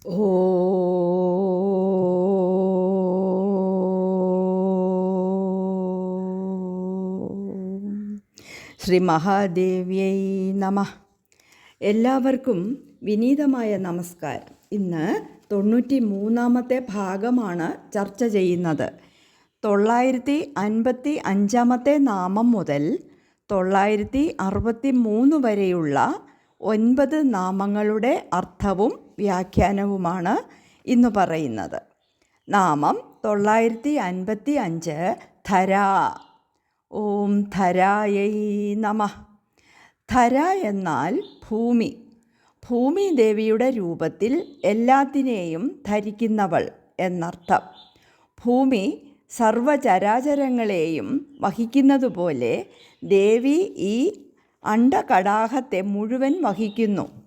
ശ്രീ മഹാദേവ്യൈ നമ. എല്ലാവർക്കും വിനീതമായ നമസ്കാരം. ഇന്ന് തൊണ്ണൂറ്റി മൂന്നാമത്തെ ഭാഗമാണ് ചർച്ച ചെയ്യുന്നത്. തൊള്ളായിരത്തി അൻപത്തി അഞ്ചാമത്തെ നാമം മുതൽ തൊള്ളായിരത്തി അറുപത്തി മൂന്ന് വരെയുള്ള ഒൻപത് നാമങ്ങളുടെ അർത്ഥവും വ്യാഖ്യാനവുമാണ് ഇന്ന് പറയുന്നത്. നാമം തൊള്ളായിരത്തി അൻപത്തി അഞ്ച് ധര. ഓം ധരായൈ നമ. ധര എന്നാൽ ഭൂമി. ഭൂമി ദേവിയുടെ രൂപത്തിൽ എല്ലാത്തിനെയും ധരിക്കുന്നവൾ എന്നർത്ഥം. ഭൂമി സർവചരാചരങ്ങളെയും വഹിക്കുന്നതുപോലെ ദേവി ഈ അണ്ടകടാഹത്തെ മുഴുവൻ വഹിക്കുന്നു.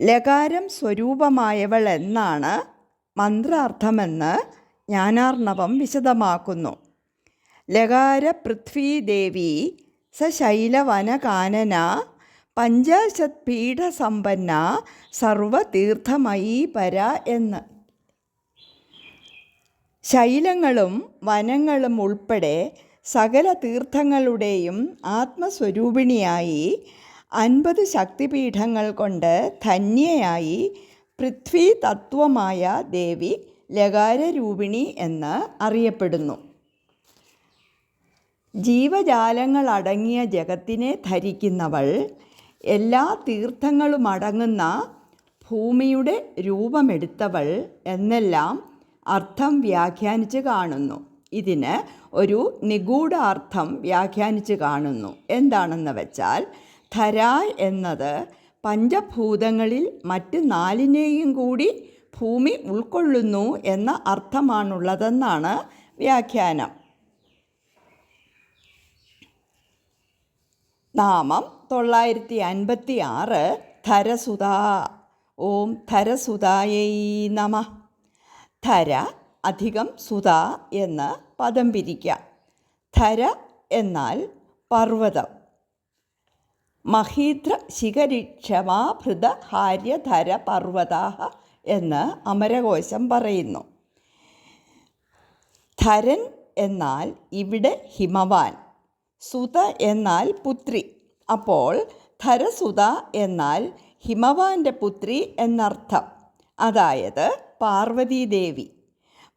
ലകാരം സ്വരൂപമായവൾ എന്നാണ് മന്ത്രാർത്ഥമെന്ന് ജ്ഞാനാർണവം വിശദമാക്കുന്നു. ലകാര പൃഥ്വീദേവി സശൈലവനകാനന പഞ്ചാശത് പീഠസമ്പന്ന സർവതീർത്ഥമയീ പര എന്ന്. ശൈലങ്ങളും വനങ്ങളും ഉൾപ്പെടെ സകല തീർത്ഥങ്ങളുടെയും ആത്മസ്വരൂപിണിയായി അൻപത് ശക്തിപീഠങ്ങൾ കൊണ്ട് ധന്യയായി പൃഥ്വി തത്വമായ ദേവി ലകാരരൂപിണി എന്ന് അറിയപ്പെടുന്നു. ജീവജാലങ്ങളടങ്ങിയ ജഗത്തിനെ ധരിക്കുന്നവൾ എല്ലാ തീർത്ഥങ്ങളും അടങ്ങുന്ന ഭൂമിയുടെ രൂപമെടുത്തവൾ എന്നെല്ലാം അർത്ഥം വ്യാഖ്യാനിച്ച് കാണുന്നു. ഇതിന് ഒരു നിഗൂഢാർത്ഥം വ്യാഖ്യാനിച്ച് കാണുന്നു. എന്താണെന്ന് വെച്ചാൽ ധര എന്നത് പഞ്ചഭൂതങ്ങളിൽ മറ്റ് നാലിനെയും കൂടി ഭൂമി ഉൾക്കൊള്ളുന്നു എന്ന അർത്ഥമാണുള്ളതെന്നാണ് വ്യാഖ്യാനം. നാമം തൊള്ളായിരത്തി അൻപത്തി ആറ് ധരസുത ഓം ധരസുതായൈ നമ. ധര അധികം സുത എന്ന് പദം പിരിക്കാം. ധര എന്നാൽ പർവതം. മഹീദ്ര ശിഖരിക്ഷമാഭൃത ഹാര്യധര പർവതാഹ എന്ന് അമരകോശം പറയുന്നു. ധരൻ എന്നാൽ ഇവിടെ ഹിമവാൻ സുത എന്നാൽ പുത്രി. അപ്പോൾ ധരസുത എന്നാൽ ഹിമവാന്റെ പുത്രി എന്നർത്ഥം. അതായത് പാർവതീദേവി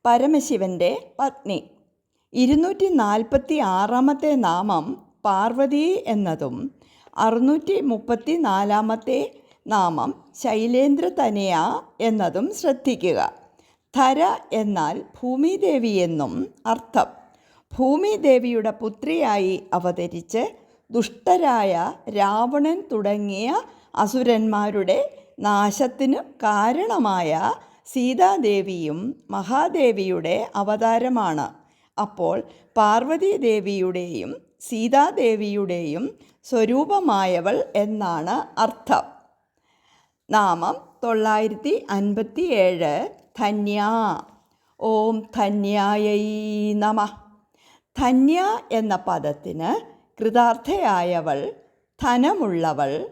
പരമശിവന്റെ പത്നി. ഇരുന്നൂറ്റി നാൽപ്പത്തി ആറാമത്തെ നാമം പാർവതി എന്നതും അറുന്നൂറ്റി മുപ്പത്തി നാലാമത്തെ നാമം ശൈലേന്ദ്ര തനയ എന്നതും ശ്രദ്ധിക്കുക. ധര എന്നാൽ ഭൂമിദേവി എന്നും അർത്ഥം. ഭൂമിദേവിയുടെ പുത്രിയായി അവതരിച്ച് ദുഷ്ടരായ രാവണൻ തുടങ്ങിയ അസുരന്മാരുടെ നാശത്തിന് കാരണമായ സീതാദേവിയും മഹാദേവിയുടെ അവതാരമാണ്. അപ്പോൾ പാർവതീദേവിയുടെയും സീതാദേവിയുടെയും സ്വരൂപമായവൾ എന്നാണ് അർത്ഥം. നാമം തൊള്ളായിരത്തി അൻപത്തി ഏഴ് ധന്യ. ഓം ധന്യായൈ നമ. ധന്യ എന്ന പദത്തിന് കൃതാർത്ഥയായവൾ ധനമുള്ളവൾ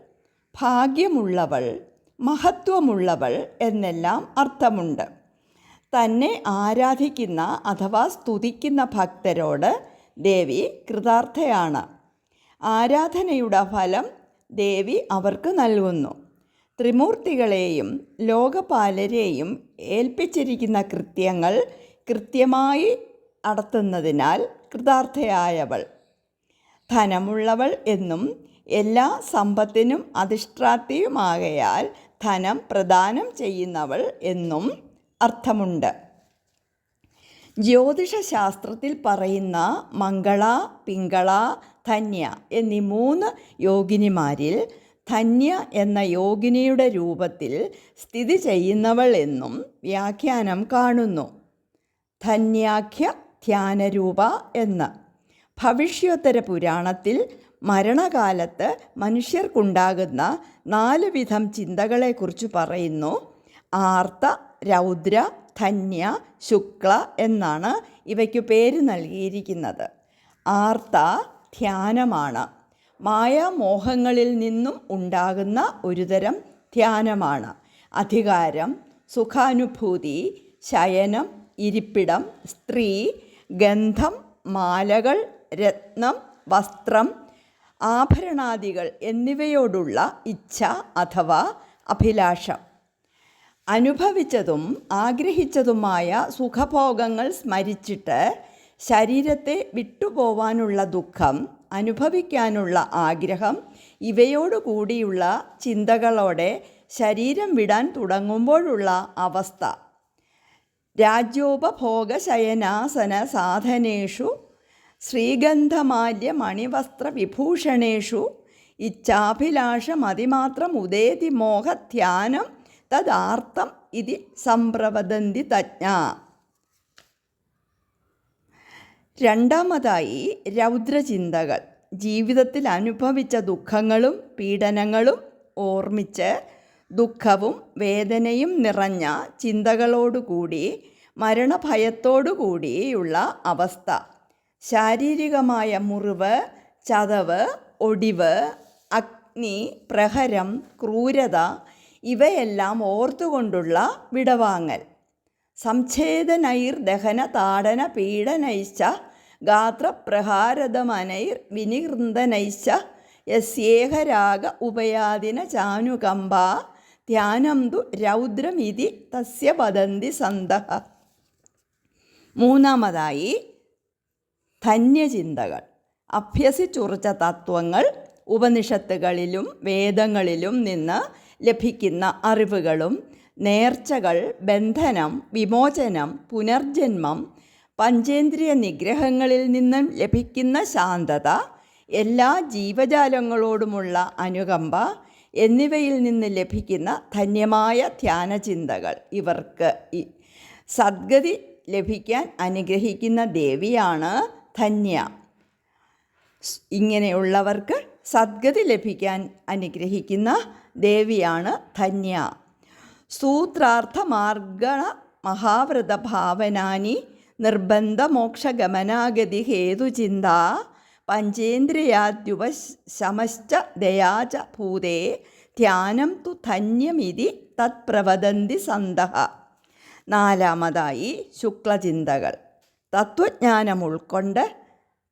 ഭാഗ്യമുള്ളവൾ മഹത്വമുള്ളവൾ എന്നെല്ലാം അർത്ഥമുണ്ട്. തന്നെ ആരാധിക്കുന്ന അഥവാ സ്തുതിക്കുന്ന ഭക്തരോട് ദേവി കൃതാർത്ഥയാണ്. ആരാധനയുടെ ഫലം ദേവി അവർക്ക് നൽകുന്നു. ത്രിമൂർത്തികളെയും ലോകപാലരെയും ഏൽപ്പിച്ചിരിക്കുന്ന കൃത്യങ്ങൾ കൃത്യമായി നടത്തുന്നതിനാൽ കൃതാർത്ഥയായവൾ. ധനമുള്ളവൾ എന്നും എല്ലാ സമ്പത്തിനും അധിഷ്ഠാത്തിയുമാകയാൽ ധനം പ്രദാനം ചെയ്യുന്നവൾ എന്നും അർത്ഥമുണ്ട്. ജ്യോതിഷശാസ്ത്രത്തിൽ പറയുന്ന മംഗള പിങ്കള ധന്യ എന്നീ മൂന്ന് യോഗിനിമാരിൽ ധന്യ എന്ന യോഗിനിയുടെ രൂപത്തിൽ സ്ഥിതി ചെയ്യുന്നവൾ എന്നും വ്യാഖ്യാനം കാണുന്നു. ധന്യാഖ്യ ധ്യാനരൂപ എന്ന്. ഭവിഷ്യോത്തര പുരാണത്തിൽ മരണകാലത്ത് മനുഷ്യർക്കുണ്ടാകുന്ന നാല് വിധം ചിന്തകളെക്കുറിച്ച് പറയുന്നു. ആർത്ത രൗദ്ര ധന്യ ശുക്ല എന്നാണ് ഇവയ്ക്ക് പേര് നൽകിയിരിക്കുന്നത്. ആർത്ത ധ്യാനമാണ്. മായാമോഹങ്ങളിൽ നിന്നും ഉണ്ടാകുന്ന ഒരുതരം ധ്യാനമാണ്. അധികാരം സുഖാനുഭൂതി ശയനം ഇരിപ്പിടം സ്ത്രീ ഗന്ധം മാലകൾ രത്നം വസ്ത്രം ആഭരണാദികൾ എന്നിവയോടുള്ള ഇച്ഛ അഥവാ അഭിലാഷം. അനുഭവിച്ചതും ആഗ്രഹിച്ചതുമായ സുഖഭോഗങ്ങൾ സ്മരിച്ചിട്ട് ശരീരത്തെ വിട്ടുപോവാനുള്ള ദുഃഖം അനുഭവിക്കാനുള്ള ആഗ്രഹം ഇവയോടു കൂടിയുള്ള ചിന്തകളോടെ ശരീരം വിടാൻ തുടങ്ങുമ്പോഴുള്ള അവസ്ഥ. രാജ്യോപഭോഗശയനാസന സാധനേഷു ശ്രീഗന്ധമാല്യ വിഭൂഷണേഷു ഇച്ഛാഭിലാഷമതിമാത്രം ഉദേതി മോഹധ്യാനം തദാർത്ഥം ഇതി സംപ്രവദന്തി തജ്ഞ. രണ്ടാമതായി രൗദ്രചിന്തകൾ. ജീവിതത്തിൽ അനുഭവിച്ച ദുഃഖങ്ങളും പീഡനങ്ങളും ഓർമ്മിച്ച് ദുഃഖവും വേദനയും നിറഞ്ഞ ചിന്തകളോടുകൂടി മരണഭയത്തോടുകൂടിയുള്ള അവസ്ഥ. ശാരീരികമായ മുറിവ് ചതവ് ഒടിവ് അഗ്നി പ്രഹരം ക്രൂരത ഇവയെല്ലാം ഓർത്തുകൊണ്ടുള്ള വിടവാങ്ങൽ. സംഛേദനൈർ ദഹന താടന പീഡനൈശ്ച ഗാത്രപ്രഹാരതമനൈർ വിനിർന്ദനൈശ്ച യസ്യേഹരാഗ ഉപയാദിന ചാനുകമ്പ ധ്യാനം തു രൗദ്രമിതി തസ്യ വദന്തി സന്ത മൂന്നാമതായി ധന്യചിന്തകൾ. അഭ്യസിച്ചുറച്ച തത്വങ്ങൾ ഉപനിഷത്തുകളിലും വേദങ്ങളിലും നിന്ന് ലഭിക്കുന്ന അറിവുകളും നേർച്ചകൾ ബന്ധനം വിമോചനം പുനർജന്മം പഞ്ചേന്ദ്രിയ നിഗ്രഹങ്ങളിൽ നിന്നും ലഭിക്കുന്ന ശാന്തത എല്ലാ ജീവജാലങ്ങളോടുമുള്ള അനുകമ്പ എന്നിവയിൽ നിന്ന് ലഭിക്കുന്ന ധന്യമായ ധ്യാനചിന്തകൾ. ഇവർക്ക് സദ്ഗതി ലഭിക്കാൻ അനുഗ്രഹിക്കുന്ന ദേവിയാണ് ധന്യ. ഇങ്ങനെയുള്ളവർക്ക് സദ്ഗതി ലഭിക്കാൻ അനുഗ്രഹിക്കുന്ന ദേവിയാണ് ധന്യ. സൂത്രാർത്ഥമാർഗണ മഹാവ്രത ഭാവനാനി നിർബന്ധ മോക്ഷഗമനാഗതി ഹേതുചിന്ത പഞ്ചേന്ദ്രിയാദ്യുപശമശ്ച ദയാച ഭൂതേ ധ്യാനം തു ധന്യമിതി തത്പ്രവദന്തി സന്തഹ. നാലാമതായി ശുക്ലചിന്തകൾ. തത്വജ്ഞാനം ഉൾക്കൊണ്ട്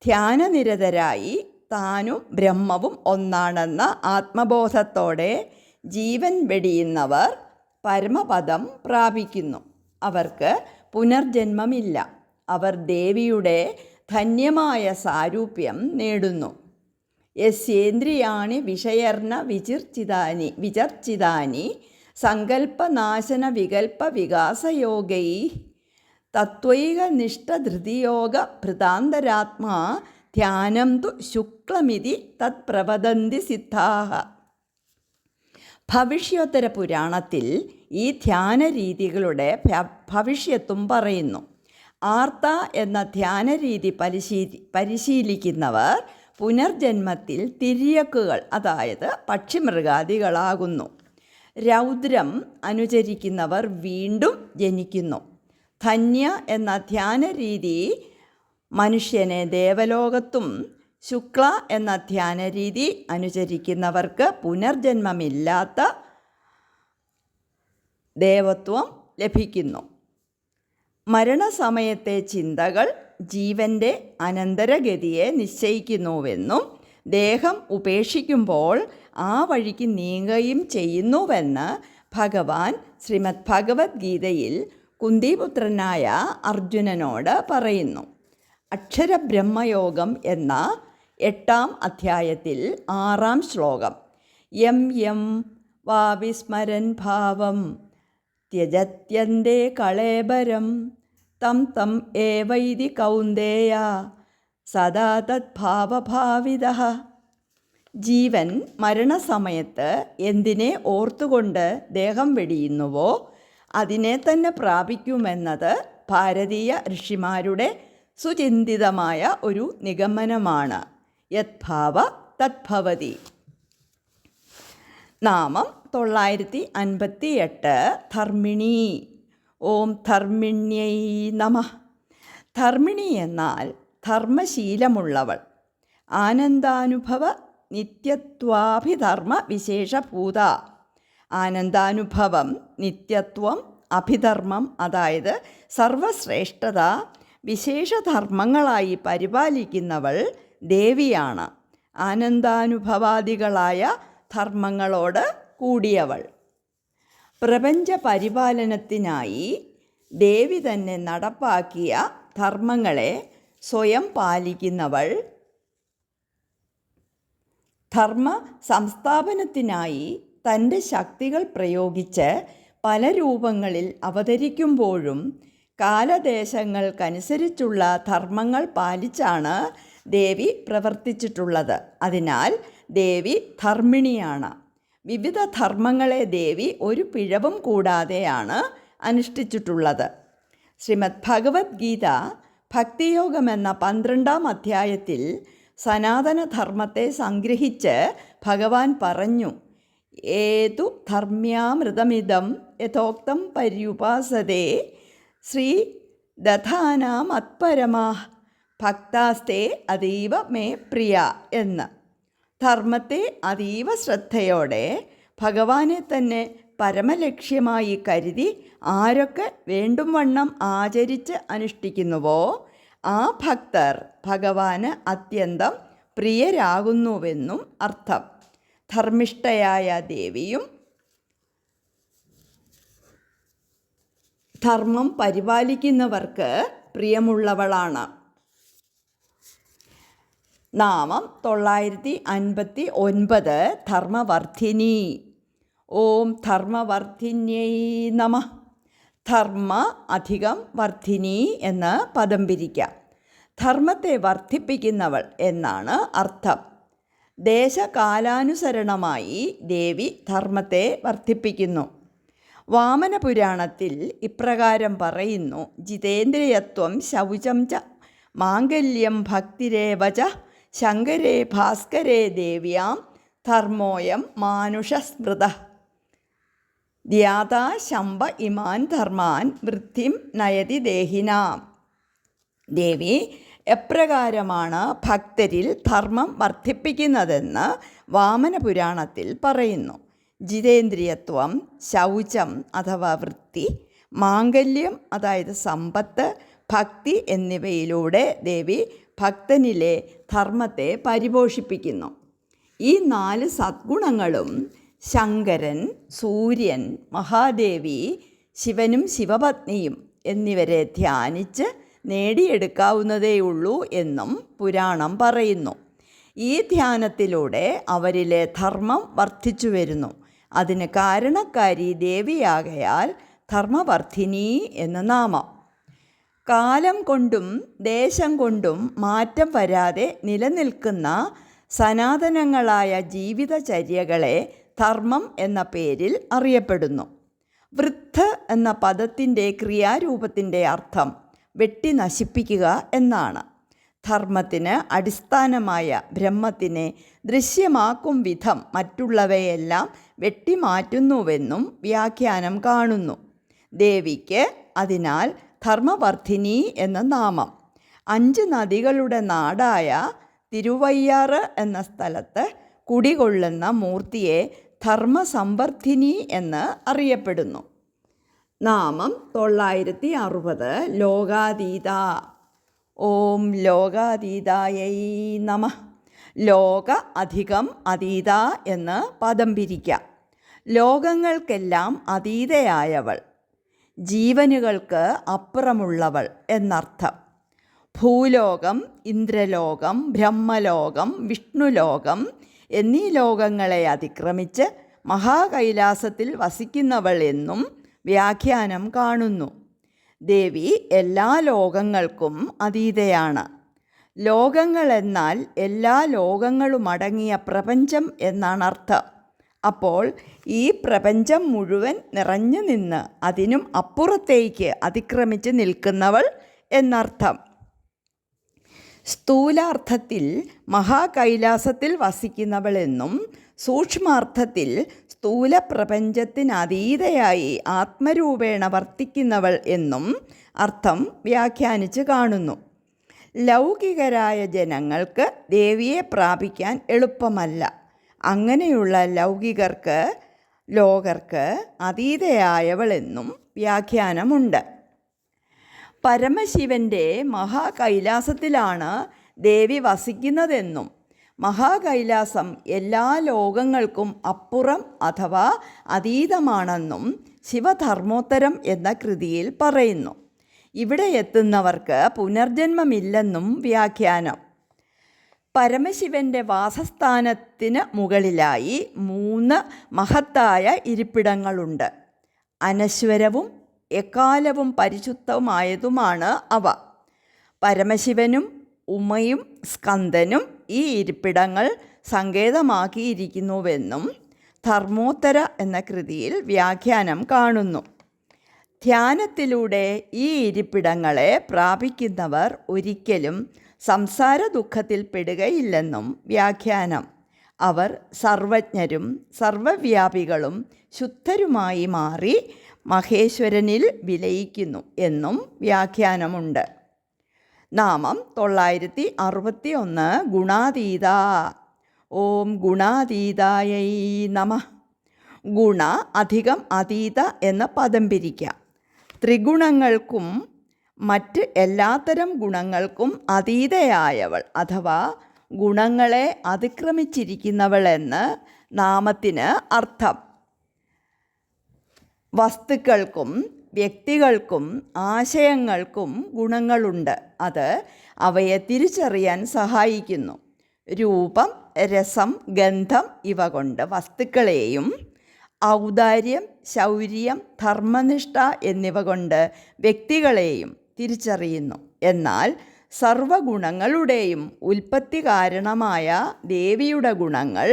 ധ്യാനനിരതരായി താനും ബ്രഹ്മവും ഒന്നാണെന്ന ആത്മബോധത്തോടെ ജീവൻ വെടിയുന്നവർ പരമപദം പ്രാപിക്കുന്നു. അവർക്ക് പുനർജന്മമില്ല. അവർ ദേവിയുടെ ധന്യമായ സാരൂപ്യം നേടുന്നു. യസ്യേന്ദ്രിയാണി വിഷയർണ വിചിർച്ചിതാനി വിചർച്ചിതാനി സങ്കല്പനാശന വികൽപ്പ വികാസയോഗൈ തത്വൈകനിഷ്ഠധൃതിയോഗ ഭൃതാന്തരാത്മാ ധ്യാനം തു ശുക്ലമിതി തത് പ്രവദന്തി സിദ്ധാഹ. ഭവിഷ്യോത്തര പുരാണത്തിൽ ഈ ധ്യാന രീതികളുടെ ഭവിഷ്യത്തും പറയുന്നു. ആർത്ത എന്ന ധ്യാന രീതി പരിശീലി പരിശീലിക്കുന്നവർ പുനർജന്മത്തിൽ തിര്യക്കുകൾ അതായത് പക്ഷിമൃഗാദികളാകുന്നു. രൗദ്രം അനുചരിക്കുന്നവർ വീണ്ടും ജനിക്കുന്നു. ധന്യ എന്ന ധ്യാനരീതി മനുഷ്യനെ ദേവലോകത്തും ശുക്ല എന്ന ധ്യാന രീതി അനുചരിക്കുന്നവർക്ക് പുനർജന്മമില്ലാത്ത ദേവത്വം ലഭിക്കുന്നു. മരണസമയത്തെ ചിന്തകൾ ജീവന്റെ അനന്തരഗതിയെ നിശ്ചയിക്കുന്നുവെന്നും ദേഹം ഉപേക്ഷിക്കുമ്പോൾ ആ വഴിക്ക് നീങ്ങുകയും ചെയ്യുന്നുവെന്ന് ഭഗവാൻ ശ്രീമദ് ഭഗവത്ഗീതയിൽ കുന്തിപുത്രനായ അർജുനനോട് പറയുന്നു. അക്ഷരബ്രഹ്മയോഗം എന്ന എട്ടാം അധ്യായത്തിൽ ആറാം ശ്ലോകം. എം എം വാ വിസ്മരൻ ഭാവം ത്യജത്യന്തേ കളേബരം തം തം ഏവൈതി കൗന്ദേയ സദാ തദ്ഭാവഭാവിത ജീവൻ മരണസമയത്ത് എന്തിനെ ഓർത്തുകൊണ്ട് ദേഹം വെടിയുന്നുവോ അതിനെ തന്നെ പ്രാപിക്കുമെന്നത് ഭാരതീയ ഋഷിമാരുടെ സുചിന്തിതമായ ഒരു നിഗമനമാണ്. യദ്ഭാവ തദ്ഭവതി. നാമം തൊള്ളായിരത്തി അൻപത്തി എട്ട് ധർമ്മിണി. ഓം ധർമ്മിണ്യൈ നമ. ധർമ്മിണി എന്നാൽ ധർമ്മശീലമുള്ളവൾ. ആനന്ദാനുഭവ നിത്യത്വാഭിധർമ്മ വിശേഷഭൂത. ആനന്ദാനുഭവം നിത്യത്വം അഭിധർമ്മം അതായത് സർവശ്രേഷ്ഠത വിശേഷധർമ്മങ്ങളായി പരിപാലിക്കുന്നവൾ ദേവിയാണ്. ആനന്ദാനുഭവാദികളായ ധർമ്മങ്ങളോട് കൂടിയവൾ. പ്രപഞ്ച പരിപാലനത്തിനായി ദേവി തന്നെ നടപ്പാക്കിയ ധർമ്മങ്ങളെ സ്വയം പാലിക്കുന്നവൾ. ധർമ്മ സംസ്ഥാപനത്തിനായി തന്റെ ശക്തികൾ പ്രയോഗിച്ച് പല രൂപങ്ങളിൽ അവതരിക്കുമ്പോഴും കാലദേശങ്ങൾക്കനുസരിച്ചുള്ള ധർമ്മങ്ങൾ പാലിച്ചാണ് ദേവി പ്രവർത്തിച്ചിട്ടുള്ളത്. അതിനാൽ ദേവി ധർമ്മിണിയാണ്. വിവിധ ധർമ്മങ്ങളെ ദേവി ഒരു പിഴവും കൂടാതെയാണ് അനുഷ്ഠിച്ചിട്ടുള്ളത്. ശ്രീമദ് ഭഗവത്ഗീത ഭക്തിയോഗം എന്ന പന്ത്രണ്ടാം അധ്യായത്തിൽ സനാതനധർമ്മത്തെ സംഗ്രഹിച്ച് ഭഗവാൻ പറഞ്ഞു ഏതു ധർമ്മ്യാമൃതമിതം യഥോക്തം പര്യുപാസതേ ശ്രീ ദധാനാം അത്പരമാ ഭക്താസ്തേ അതീവ മേ പ്രിയ എന്ന്. ധർമ്മത്തെ അതീവ ശ്രദ്ധയോടെ ഭഗവാനെ തന്നെ പരമലക്ഷ്യമായി കരുതി ആരൊക്കെ വേണ്ടും വണ്ണം ആചരിച്ച് അനുഷ്ഠിക്കുന്നുവോ ആ ഭക്തർ ഭഗവാന് അത്യന്തം പ്രിയരാകുന്നുവെന്നും അർത്ഥം. ധർമ്മിഷ്ഠയായ ദേവിയും ധർമ്മം പരിപാലിക്കുന്നവർക്ക് പ്രിയമുള്ളവളാണ്. നാമം തൊള്ളായിരത്തി അൻപത്തി ഒൻപത് ധർമ്മവർദ്ധിനി ഓം ധർമ്മവർദ്ധിന്യൈ നമ. ധർമ്മ അധികം വർദ്ധിനി എന്ന് പദം പിരിക്കാം. ധർമ്മത്തെ വർദ്ധിപ്പിക്കുന്നവൾ എന്നാണ് അർത്ഥം. ദേശകാലാനുസരണമായി ദേവി ധർമ്മത്തെ വർദ്ധിപ്പിക്കുന്നു വാമന പുരാണത്തിൽ ഇപ്രകാരം പറയുന്നു ജിതേന്ദ്രിയത്വം ശൗചം ച മാംഗല്യം ഭക്തിരേവച ശങ്കരേ ഭാസ്കരേ ദേവ്യാം ധർമ്മോയം മാനുഷസ്മൃത. ധ്യാതാ ശമ്പ ഇമാൻ ധർമാൻ വൃദ്ധിം നയതി ദേഹിനാം. ദേവി എപ്രകാരമാണ് ഭക്തരിൽ ധർമ്മം വർദ്ധിപ്പിക്കുന്നതെന്ന് വാമനപുരാണത്തിൽ പറയുന്നു. ജിതേന്ദ്രിയത്വം ശൗചം അഥവാ വൃത്തി മാംഗല്യം അതായത് സമ്പത്ത് ഭക്തി എന്നിവയിലൂടെ ദേവി ഭക്തനിലെ ധർമ്മത്തെ പരിപോഷിപ്പിക്കുന്നു. ഈ നാല് സദ്ഗുണങ്ങളും ശങ്കരൻ സൂര്യൻ മഹാദേവി ശിവനും ശിവപത്നിയും എന്നിവരെ ധ്യാനിച്ച് നേടിയെടുക്കാവുന്നതേയുള്ളൂ എന്നും പുരാണം പറയുന്നു. ഈ ധ്യാനത്തിലൂടെ അവരിലെ ധർമ്മം വർദ്ധിച്ചു വരുന്നു അതിന് കാരണക്കാരി ദേവിയാകയാൽ ധർമ്മവർദ്ധിനി എന്ന നാമം. കാലം കൊണ്ടും ദേശം കൊണ്ടും മാറ്റം വരാതെ നിലനിൽക്കുന്ന സനാതനങ്ങളായ ജീവിതചര്യകളെ ധർമ്മം എന്ന പേരിൽ അറിയപ്പെടുന്നു. വൃദ്ധ എന്ന പദത്തിന്റെ ക്രിയാരൂപത്തിന്റെ അർത്ഥം വെട്ടി നശിപ്പിക്കുക എന്നാണ്. ധർമ്മത്തിന് അടിസ്ഥാനമായ ബ്രഹ്മത്തിനെ ദൃശ്യമാക്കും വിധം മറ്റുള്ളവയെല്ലാം വെട്ടിമാറ്റുന്നുവെന്നും വ്യാഖ്യാനം കാണുന്നു. ദേവിക്ക് അതിനാൽ ധർമ്മവർദ്ധിനി എന്ന നാമം. അഞ്ച് നദികളുടെ നാടായ തിരുവയ്യാറ് എന്ന സ്ഥലത്ത് കുടികൊള്ളുന്ന മൂർത്തിയെ ധർമ്മസംവർദ്ധിനി എന്ന് അറിയപ്പെടുന്നു. നാമം തൊള്ളായിരത്തി അറുപത് ലോകാതീത. ഓം ലോകാതീതായൈ നമ. ലോക അധികം അതീത എന്ന് പദം പിരിക്കാം. ലോകങ്ങൾക്കെല്ലാം അതീതയായവൾ. ജീവനുകൾക്ക് അപ്പുറമുള്ളവൾ എന്നർത്ഥം. ഭൂലോകം ഇന്ദ്രലോകം ബ്രഹ്മലോകം വിഷ്ണുലോകം എന്നീ ലോകങ്ങളെ അതിക്രമിച്ച് മഹാകൈലാസത്തിൽ വസിക്കുന്നവൾ എന്നും വ്യാഖ്യാനം കാണുന്നു. ദേവി എല്ലാ ലോകങ്ങൾക്കും അതീതയാണ്. ലോകങ്ങളെന്നാൽ എല്ലാ ലോകങ്ങളുമടങ്ങിയ പ്രപഞ്ചം എന്നാണ് അർത്ഥം അപ്പോൾ ഈ പ്രപഞ്ചം മുഴുവൻ നിറഞ്ഞു നിന്ന് അതിനും അപ്പുറത്തേക്ക് അതിക്രമിച്ച് നിൽക്കുന്നവൾ എന്നർത്ഥം. സ്ഥൂലാർത്ഥത്തിൽ മഹാകൈലാസത്തിൽ വസിക്കുന്നവളെന്നും സൂക്ഷ്മാർത്ഥത്തിൽ സ്ഥൂല പ്രപഞ്ചത്തിനതീതയായി ആത്മരൂപേണ വർത്തിക്കുന്നവൾ എന്നും അർത്ഥം വ്യാഖ്യാനിച്ച് കാണുന്നു. ലൗകികരായ ജനങ്ങൾക്ക് ദേവിയെ പ്രാപിക്കാൻ എളുപ്പമല്ല. അങ്ങനെയുള്ള ലൗകികർക്ക് ലോകർക്ക് അതീതയായവളെന്നും വ്യാഖ്യാനമുണ്ട്. പരമശിവന്റെ മഹാകൈലാസത്തിലാണ് ദേവി വസിക്കുന്നതെന്നും മഹാകൈലാസം എല്ലാ ലോകങ്ങൾക്കും അപ്പുറം അഥവാ അതീതമാണെന്നും ശിവധർമ്മോത്തരം എന്ന കൃതിയിൽ പറയുന്നു. ഇവിടെ എത്തുന്നവർക്ക് പുനർജന്മമില്ലെന്നും വ്യാഖ്യാനം. പരമശിവന്റെ വാസസ്ഥാനത്തിന് മുകളിലായി മൂന്ന് മഹത്തായ ഇരിപ്പിടങ്ങളുണ്ട്. അനശ്വരവും എക്കാലവും പരിശുദ്ധമായതുമാണ് അവ. പരമശിവനും ഉമയും സ്കന്ദനും ഈ ഇരിപ്പിടങ്ങൾ സങ്കേതമാക്കിയിരിക്കുന്നുവെന്നും ധർമ്മോത്തര എന്ന കൃതിയിൽ വ്യാഖ്യാനം കാണുന്നു. ധ്യാനത്തിലൂടെ ഈ ഇരിപ്പിടങ്ങളെ പ്രാപിക്കുന്നവർ ഒരിക്കലും സംസാര ദുഃഖത്തിൽ പെടുകയില്ലെന്നും വ്യാഖ്യാനം. അവർ സർവജ്ഞരും സർവവ്യാപികളും ശുദ്ധരുമായി മാറി മഹേശ്വരനിൽ വിലയിക്കുന്നു എന്നും വ്യാഖ്യാനമുണ്ട്. നാമം തൊള്ളായിരത്തി അറുപത്തി ഒന്ന് ഗുണാതീത. ഓം ഗുണാതീതായൈ നമ. ഗുണ അധികം അതീത എന്ന പദം പിരിക്കാം. ത്രിഗുണങ്ങൾക്കും മറ്റ് എല്ലാത്തരം ഗുണങ്ങൾക്കും അതീതയായവൾ അഥവാ ഗുണങ്ങളെ അതിക്രമിച്ചിരിക്കുന്നവൾ എന്ന് നാമത്തിന് അർത്ഥം. വസ്തുക്കൾക്കും വ്യക്തികൾക്കും ആശയങ്ങൾക്കും ഗുണങ്ങളുണ്ട്. അത് അവയെ തിരിച്ചറിയാൻ സഹായിക്കുന്നു. രൂപം രസം ഗന്ധം ഇവ കൊണ്ട് വസ്തുക്കളെയും ഔദാര്യം ശൗര്യം ധർമ്മനിഷ്ഠ എന്നിവ കൊണ്ട് വ്യക്തികളെയും തിരിച്ചറിയുന്നു. എന്നാൽ സർവഗുണങ്ങളുടെയും ഉൽപ്പത്തി കാരണമായ ദേവിയുടെ ഗുണങ്ങൾ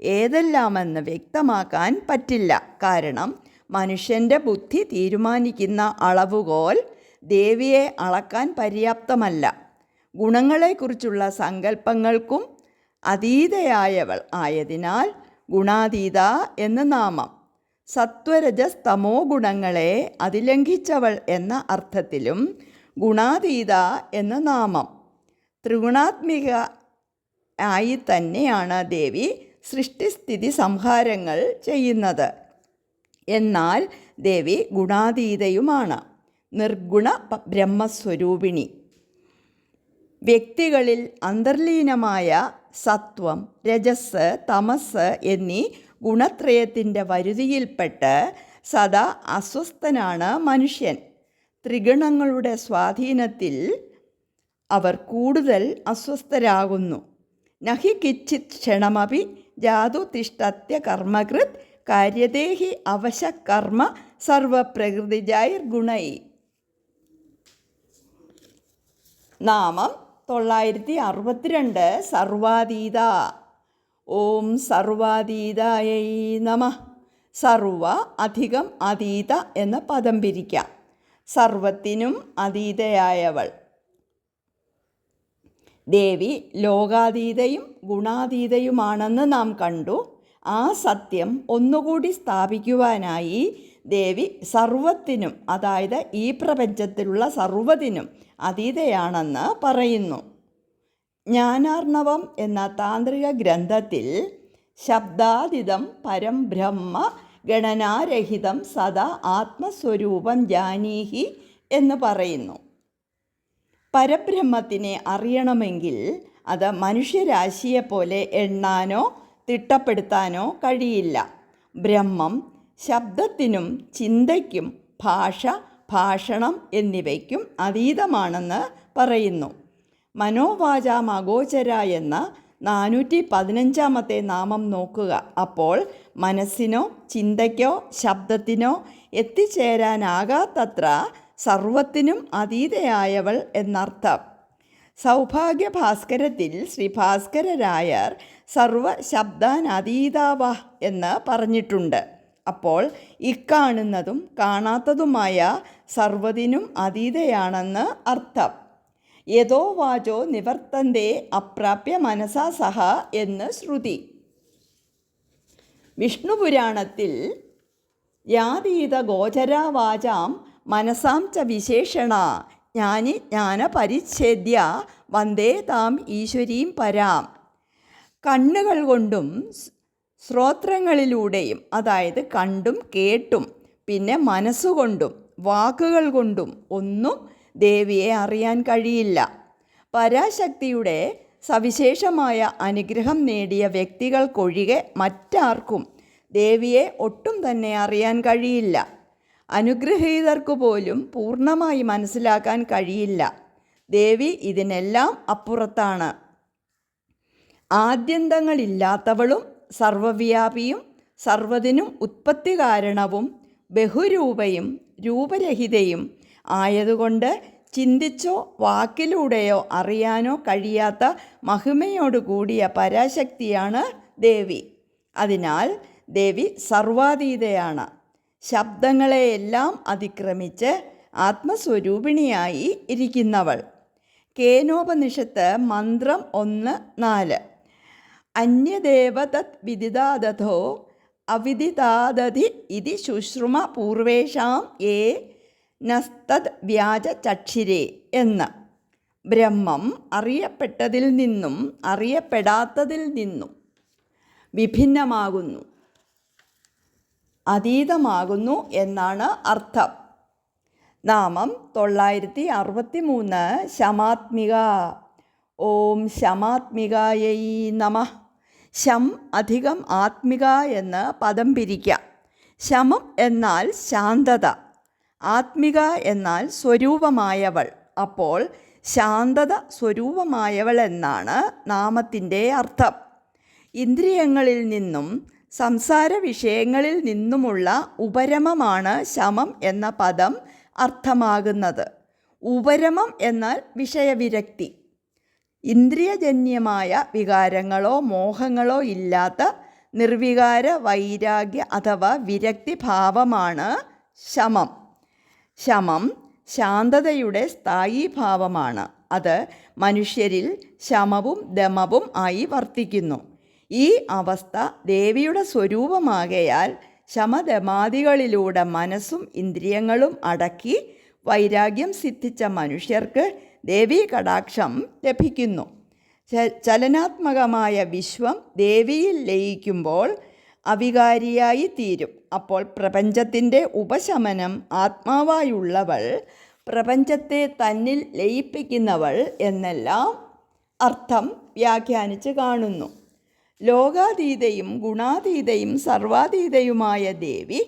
ഏതെല്ലാമെന്ന് വ്യക്തമാക്കാൻ പറ്റില്ല. കാരണം മനുഷ്യന്റെ ബുദ്ധി തീരുമാനിക്കുന്ന അളവുകോൽ ദേവിയെ അളക്കാൻ പര്യാപ്തമല്ല. ഗുണങ്ങളെക്കുറിച്ചുള്ള സങ്കല്പങ്ങൾക്കും അതീതയായവൾ ആയതിനാൽ ഗുണാതീത എന്ന നാമം സത്വരജസ്തമോ ഗുണങ്ങളെ അതിലംഘിച്ചവൾ എന്ന അർത്ഥത്തിലും ഗുണാതീത എന്ന നാമം. ത്രിഗുണാത്മിക ആയി തന്നെയാണ് ദേവി സൃഷ്ടിസ്ഥിതി സംഹാരങ്ങൾ ചെയ്യുന്നത്. എന്നാൽ ദേവി ഗുണാതീതയുമാണ്. നിർഗുണ ബ്രഹ്മസ്വരൂപിണി. വ്യക്തികളിൽ അന്തർലീനമായ സത്വം രജസ് തമസ് എന്നീ ഗുണത്രയത്തിന്റെ വരുതിയിൽപ്പെട്ട് സദാ അസ്വസ്ഥനാണ് മനുഷ്യൻ. ത്രിഗുണങ്ങളുടെ സ്വാധീനത്തിൽ അവർ കൂടുതൽ അസ്വസ്ഥരാകുന്നു. നഹി കിച്ചിത് ക്ഷണമപി ജാതു തിഷ്ടത്യ കർമ്മകൃത് കാര്യദേഹി അവശകർമ്മ സർവപ്രകൃതിജൈർഗുണൈ നാമം തൊള്ളായിരത്തി അറുപത്തിരണ്ട് സർവാതീത. ഓം സർവാതീതായൈ നമ. സർവ അധികം അതീത എന്ന പദം പിരിക്കാം. സർവത്തിനും അതീതയായവൾ. ദേവി ലോകാതീതയും ഗുണാതീതയുമാണെന്ന് നാം കണ്ടു. ആ സത്യം ഒന്നുകൂടി സ്ഥാപിക്കുവാനായി ദേവി സർവത്തിനും അതായത് ഈ പ്രപഞ്ചത്തിലുള്ള സർവതിനും അതീതയാണെന്ന് പറയുന്നു. ജ്ഞാനാർണവം എന്ന താന്ത്രിക ഗ്രന്ഥത്തിൽ ശബ്ദാതീതം പരം ബ്രഹ്മ ഗണനാരഹിതം സദാ ആത്മസ്വരൂപം ജാനീഹി എന്ന് പറയുന്നു. പരബ്രഹ്മത്തിനെ അറിയണമെങ്കിൽ അത് മനുഷ്യരാശിയെപ്പോലെ എണ്ണാനോ തിട്ടപ്പെടുത്താനോ കഴിയില്ല. ബ്രഹ്മം ശബ്ദത്തിനും ചിന്തയ്ക്കും ഭാഷ ഭാഷണം എന്നിവയ്ക്കും അതീതമാണെന്ന് പറയുന്നു. മനോവാചാമഗോചര എന്ന നാനൂറ്റി പതിനഞ്ചാമത്തെ നാമം നോക്കുക. അപ്പോൾ മനസ്സിനോ ചിന്തയ്ക്കോ ശബ്ദത്തിനോ എത്തിച്ചേരാനാകാത്തത്ര സർവത്തിനും അതീതയായവൾ എന്നർത്ഥം. സൗഭാഗ്യഭാസ്കരത്തിൽ ഭാസ്കരത്തിൽ ശ്രീ ഭാസ്കരരായർ സർവ ശബ്ദാനതീതാവ എന്ന് പറഞ്ഞിട്ടുണ്ട്. അപ്പോൾ ഇക്കാണുന്നതും കാണാത്തതുമായ സർവതിനും അതീതയാണെന്ന് അർത്ഥം. യഥോ വാചോ നിവർത്തന്തേ അപ്രാപ്യ മനസാ സഹ എന്ന് ശ്രുതി. വിഷ്ണുപുരാണത്തിൽ യാതീത ഗോചരാവാചാം മനസാം ച വിശേഷണ ജ്ഞാനി ജ്ഞാനപരിച്ഛേദ്യ വന്ദേ താം ഈശ്വരീം പരാം. കണ്ണുകൾ കൊണ്ടും ശ്രോത്രങ്ങളിലൂടെയും അതായത് കണ്ടും കേട്ടും പിന്നെ മനസ്സുകൊണ്ടും വാക്കുകൾ കൊണ്ടും ഒന്നും ദേവിയെ അറിയാൻ കഴിയില്ല. പരാശക്തിയുടെ സവിശേഷമായ അനുഗ്രഹം നേടിയ വ്യക്തികൾക്കൊഴികെ മറ്റാർക്കും ദേവിയെ ഒട്ടും തന്നെ അറിയാൻ കഴിയില്ല. അനുഗ്രഹീതർക്കു പോലും പൂർണമായി മനസ്സിലാക്കാൻ കഴിയില്ല. ദേവി ഇതിനെല്ലാം അപ്പുറത്താണ്. ആദ്യന്തങ്ങളില്ലാത്തവളും സർവവ്യാപിയും സർവതിനും ഉത്പത്തി കാരണവും ബഹുരൂപയും രൂപരഹിതയും ആയതുകൊണ്ട് ചിന്തിച്ചോ വാക്കിലൂടെയോ അറിയാനോ കഴിയാത്ത മഹിമയോട് കൂടിയ പരാശക്തിയാണ് ദേവി. അതിനാൽ ദേവി സർവാതീതയാണ്. ശബ്ദങ്ങളെയെല്ലാം അതിക്രമിച്ച് ആത്മസ്വരൂപിണിയായി ഇരിക്കുന്നവൾ. കേനോപനിഷത്ത് മന്ത്രം ഒന്ന് നാല്. അന്യദേവതത് വിദിതാദഥോ അവിദിതാദധി ഇതി ശുശ്രുമ പൂർവേഷാം ഏ നസ്തത് വ്യാജ ചക്ഷിരേ എന്ന്. ബ്രഹ്മം അറിയപ്പെട്ടതിൽ നിന്നും അറിയപ്പെടാത്തതിൽ നിന്നും വിഭിന്നമാകുന്നു. അതീതമാകുന്നു എന്നാണ് അർത്ഥം. നാമം തൊള്ളായിരത്തി അറുപത്തി മൂന്ന് ശമാത്മിക. ഓം ശമാത്മികായൈ നമ. ശം അധികം ആത്മിക എന്ന് പദം പിരിക്കാം. ശമം എന്നാൽ ശാന്തത. ആത്മിക എന്നാൽ സ്വരൂപമായവൾ. അപ്പോൾ ശാന്തത സ്വരൂപമായവൾ എന്നാണ് നാമത്തിന്റെ അർത്ഥം. ഇന്ദ്രിയങ്ങളിൽ നിന്നും സംസാര വിഷയങ്ങളിൽ നിന്നുമുള്ള ഉപരമമാണ് ശമം എന്ന പദം അർത്ഥമാകുന്നത്. ഉപരമം എന്നാൽ വിഷയവിരക്തി. ഇന്ദ്രിയജന്യമായ വികാരങ്ങളോ മോഹങ്ങളോ ഇല്ലാത്ത നിർവികാര വൈരാഗ്യ അഥവാ വിരക്തി ഭാവമാണ് ശമം. ശമം ശാന്തതയുടെ സ്ഥായി ഭാവമാണ് അത് മനുഷ്യരിൽ ശമവും ദമവും ആയി വർത്തിക്കുന്നു. ഈ അവസ്ഥ ദേവിയുടെ സ്വരൂപമാകയാൽ ശമദമാദികളിലൂടെ മനസ്സും ഇന്ദ്രിയങ്ങളും അടക്കി വൈരാഗ്യം സിദ്ധിച്ച മനുഷ്യർക്ക് ദേവീ കടാക്ഷം ലഭിക്കുന്നു. ചലനാത്മകമായ വിശ്വം ദേവിയിൽ ലയിക്കുമ്പോൾ അവികാരിയായി തീരും. അപ്പോൾ പ്രപഞ്ചത്തിന്റെ ഉപശമനം ആത്മാവായുള്ളവൾ പ്രപഞ്ചത്തെ തന്നിൽ ലയിപ്പിക്കുന്നവൾ എന്നെല്ലാം അർത്ഥം വ്യാഖ്യാനിച്ച് കാണുന്നു. ലോകാതീതയും ഗുണാതീതയും സർവാതീതയുമായ ദേവി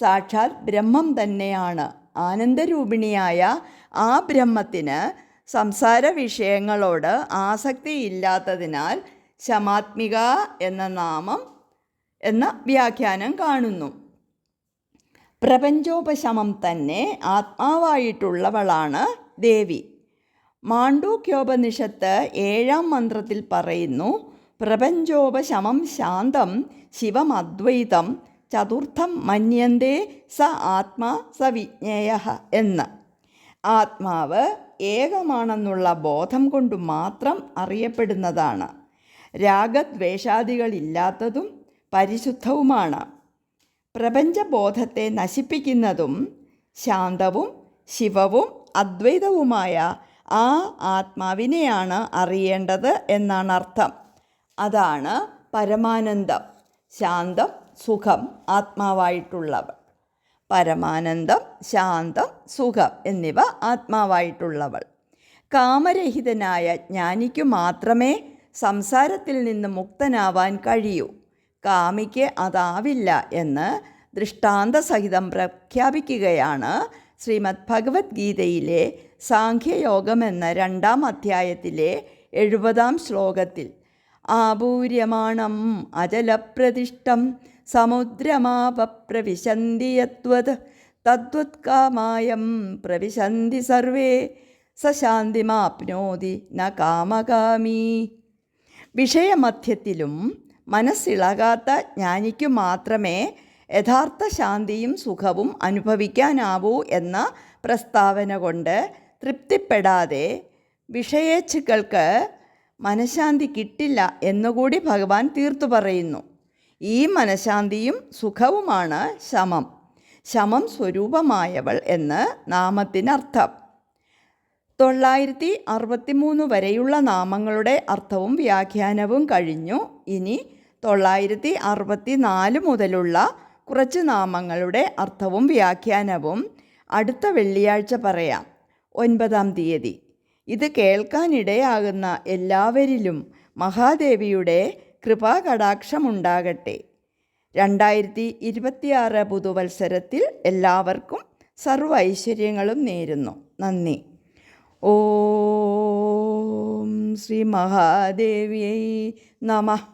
സാക്ഷാൽ ബ്രഹ്മം തന്നെയാണ്. ആനന്ദരൂപിണിയായ ആ ബ്രഹ്മത്തിന് സംസാര വിഷയങ്ങളോട് ആസക്തിയില്ലാത്തതിനാൽ ശമാത്മിക എന്ന നാമം എന്ന വ്യാഖ്യാനം കാണുന്നു. പ്രപഞ്ചോപശമം തന്നെ ആത്മാവായിട്ടുള്ളവളാണ് ദേവി. മാണ്ഡൂക്യോപനിഷത്ത് ഏഴാം മന്ത്രത്തിൽ പറയുന്നു പ്രപഞ്ചോപശമം ശാന്തം ശിവമദ്വൈതം ചതുർത്ഥം മന്യന്തേ സ ആത്മാ സ വിജ്ഞേയ എന്ന്. ആത്മാവ് ഏകമാണെന്നുള്ള ബോധം കൊണ്ട് മാത്രം അറിയപ്പെടുന്നതാണ്. രാഗദ്വേഷാദികളില്ലാത്തതും പരിശുദ്ധവുമാണ്. പ്രപഞ്ചബോധത്തെ നശിപ്പിക്കുന്നതും ശാന്തവും ശിവവും അദ്വൈതവുമായ ആ ആത്മാവിനെയാണ് അറിയേണ്ടത് എന്നാണ് അർത്ഥം. അതാണ് പരമാനന്ദം ശാന്തം സുഖം ആത്മാവായിട്ടുള്ളവർ പരമാനന്ദം ശാന്തം സുഖം എന്നിവ ആത്മാവായിട്ടുള്ളവൾ. കാമരഹിതനായ ജ്ഞാനിക്കു മാത്രമേ സംസാരത്തിൽ നിന്ന് മുക്തനാവാൻ കഴിയൂ. കാമിക്ക് അതാവില്ല എന്ന് ദൃഷ്ടാന്തസഹിതം പ്രഖ്യാപിക്കുകയാണ് ശ്രീമദ് ഭഗവത്ഗീതയിലെ സാഖ്യയോഗമെന്ന രണ്ടാം അധ്യായത്തിലെ എഴുപതാം ശ്ലോകത്തിൽ. ആപൂര്യമാണം അജലപ്രതിഷ്ഠം സമുദ്രമാപപ്രവിശന്തി യത്വത് തദ്വത്കാമായം പ്രവിശന്തി സർവേ സശാന്തിമാപ്നോതി ന കാമകാമീ. വിഷയമധ്യത്തിലും മനസ്സിളകാത്ത ജ്ഞാനിക്കു മാത്രമേ യഥാർത്ഥ ശാന്തിയും സുഖവും അനുഭവിക്കാനാവൂ എന്ന പ്രസ്താവന കൊണ്ട് തൃപ്തിപ്പെടാതെ വിഷയേച്ഛുക്കൾക്ക് മനഃശാന്തി കിട്ടില്ല എന്നുകൂടി ഭഗവാൻ തീർത്തു പറയുന്നു. ഈ മനഃശാന്തിയും സുഖവുമാണ് ശമം. ശമം സ്വരൂപമായവൾ എന്ന് നാമത്തിനർത്ഥം. തൊള്ളായിരത്തി അറുപത്തി മൂന്ന് വരെയുള്ള നാമങ്ങളുടെ അർത്ഥവും വ്യാഖ്യാനവും കഴിഞ്ഞു. ഇനി തൊള്ളായിരത്തി അറുപത്തി നാല് മുതലുള്ള കുറച്ച് നാമങ്ങളുടെ അർത്ഥവും വ്യാഖ്യാനവും അടുത്ത വെള്ളിയാഴ്ച പറയാം ഒൻപതാം തീയതി. ഇത് കേൾക്കാനിടയാകുന്ന എല്ലാവരിലും മഹാദേവിയുടെ കൃപാകടാക്ഷമുണ്ടാകട്ടെ. രണ്ടായിരത്തി ഇരുപത്തിയാറ് പുതുവത്സരത്തിൽ എല്ലാവർക്കും സർവ ഐശ്വര്യങ്ങളും നേരുന്നു. നന്ദി. ഓം ശ്രീ മഹാദേവിയൈ നമഃ.